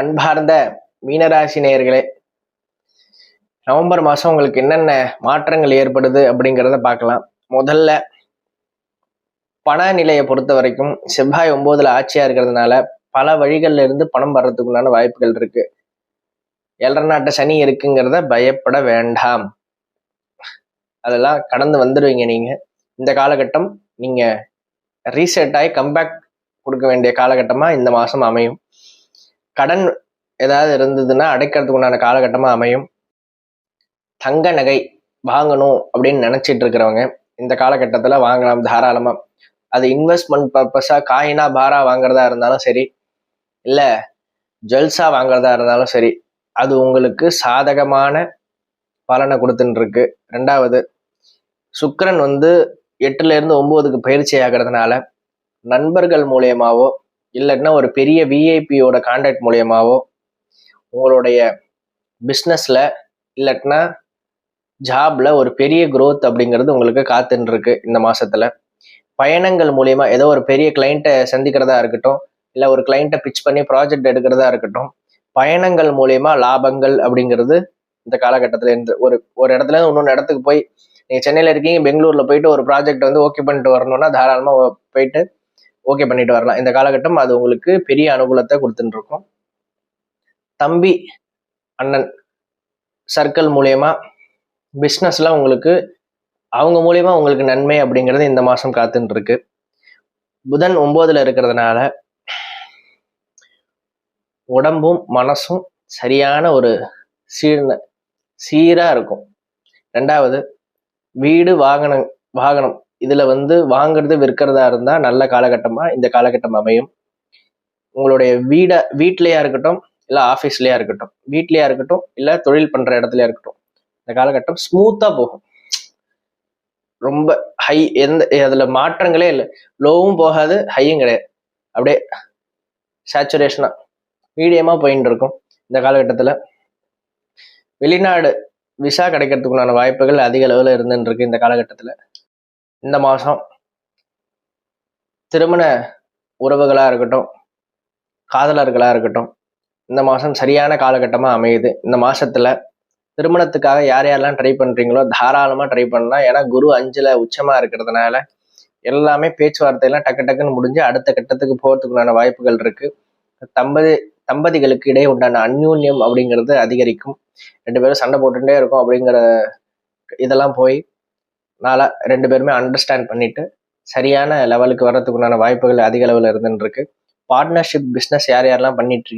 அன்பார்ந்த மீனராசி நேயர்களே நவம்பர் மாதம் உங்களுக்கு என்னென்ன மாற்றங்கள் ஏற்படுது அப்படிங்கிறத பார்க்கலாம். முதல்ல பண நிலையை பொறுத்த வரைக்கும் செவ்வாய் ஒம்போதில் ஆட்சியாக இருக்கிறதுனால பல வழிகளில் இருந்து பணம் வர்றதுக்குண்டான வாய்ப்புகள் இருக்கு. ஏழரை நாட்டு சனி இருக்குங்கிறத பயப்பட வேண்டாம். அதெல்லாம் கடந்து வந்துடுவீங்க நீங்கள் இந்த காலகட்டம் நீங்கள் ரீசெட் ஆகி கம்பேக் கொடுக்க வேண்டிய காலகட்டமாக இந்த மாதம் அமையும். கடன் ஏதாவது இருந்ததுன்னா அடைக்கிறதுக்கு உண்டான காலகட்டமாக அமையும். தங்க நகை வாங்கணும் அப்படின்னு நினச்சிட்டு இருக்கிறவங்க இந்த காலகட்டத்தில் வாங்கலாம் தாராளமாக அது இன்வெஸ்ட்மெண்ட் பர்பஸாக காயினாக பாரா வாங்குறதா இருந்தாலும் சரி இல்லை ஜுவல்ஸாக வாங்குறதா இருந்தாலும் சரி அது உங்களுக்கு சாதகமான பலனை கொடுத்துட்டுருக்கு ரெண்டாவது சுக்கரன் வந்து எட்டுலேருந்து ஒம்போதுக்கு பயிற்சி ஆகிறதுனால நண்பர்கள் மூலியமாவோ இல்லைன்னா ஒரு பெரிய விஐபியோட கான்டாக்ட் மூலியமாவோ உங்களுடைய பிஸ்னஸில் இல்லட்டினா ஜாப்ல ஒரு பெரிய க்ரோத் அப்படிங்கிறது உங்களுக்கு காத்துன்ருக்கு இந்த மாசத்துல. பயணங்கள் மூலியமா ஏதோ ஒரு பெரிய கிளைண்ட்டை சந்திக்கிறதா இருக்கட்டும் இல்லை ஒரு கிளைண்ட்டை பிச் பண்ணி ப்ராஜெக்ட் எடுக்கிறதா இருக்கட்டும் பயணங்கள் மூலியமா லாபங்கள் அப்படிங்கிறது இந்த காலகட்டத்தில் இருந்து ஒரு ஒரு இடத்துல இருந்து இன்னொன்று இடத்துக்கு போய் நீங்கள் சென்னையில இருக்கீங்க பெங்களூரில் போயிட்டு ஒரு ப்ராஜெக்ட் வந்து ஓகே பண்ணிட்டு வரணும்னா தாராளமாக போயிட்டு ஓகே பண்ணிட்டு வரலாம். இந்த காலகட்டம் அது உங்களுக்கு பெரிய அனுகூலத்தை கொடுத்துட்டு இருக்கும் தம்பி அண்ணன் சர்க்கிள் மூலியமா பிஸ்னஸ்லாம் உங்களுக்கு அவங்க மூலியமா உங்களுக்கு நன்மை அப்படிங்கிறது இந்த மாசம் காத்துட்டு இருக்கு புதன் ஒன்பதுல இருக்கிறதுனால உடம்பும் மனசும் சரியான ஒரு சீர்ன சீரா இருக்கும். ரெண்டாவது வீடு வாகனம் வாகனம் இதில் வந்து வாங்குறது விற்கிறதா இருந்தால் நல்ல காலகட்டமாக இந்த காலகட்டம் அமையும். உங்களுடைய வீடை வீட்லேயா இருக்கட்டும் இல்லை ஆஃபீஸ்லேயா இருக்கட்டும் வீட்லேயா இருக்கட்டும் இல்லை தொழில் பண்ணுற இடத்துலையா இருக்கட்டும் இந்த காலகட்டம் ஸ்மூத்தாக போகும். ரொம்ப ஹை எந்த அதில் மாற்றங்களே இல்லை. லோவும் போகாது ஹையும் கிடையாது. அப்படியே சேச்சுரேஷனாக மீடியமாக போயின்னு இருக்கும் இந்த காலகட்டத்தில். வெளிநாடு விசா கிடைக்கிறதுக்குண்டான வாய்ப்புகள் அதிக அளவில் இருந்துன்னு இருக்கு இந்த காலகட்டத்தில். இந்த மாதம் திருமண உறவுகளாக இருக்கட்டும் காதலர்களாக இருக்கட்டும் இந்த மாதம் சரியான காலகட்டமாக அமையுது. இந்த மாதத்தில் திருமணத்துக்காக யார் யாரெல்லாம் ட்ரை பண்ணுறீங்களோ தாராளமாக ட்ரை பண்ணலாம். ஏன்னா குரு அஞ்சில் உச்சமாக இருக்கிறதுனால எல்லாமே பேச்சுவார்த்தையெல்லாம் டக்கு டக்குன்னு முடிஞ்சு அடுத்த கட்டத்துக்கு போகிறதுக்குண்டான வாய்ப்புகள் இருக்குது தம்பதி தம்பதிகளுக்கு இடையே உண்டான அந்யூன்யம் அப்படிங்கிறது அதிகரிக்கும். ரெண்டு பேரும் சண்டை போட்டுகிட்டே இருக்கும் அப்படிங்கிற இதெல்லாம் போய் நாளா ரெண்டு பேருமே அண்டர்ஸ்டாண்ட் பண்ணிட்டு சரியான லெவலுக்கு வர்றதுக்குண்டான வாய்ப்புகள் அதிக அளவில் இருந்துட்டு இருக்கு பார்ட்னர்ஷிப் பிஸ்னஸ் யார் யாரெல்லாம் பண்ணிட்டு இருக்கீங்க?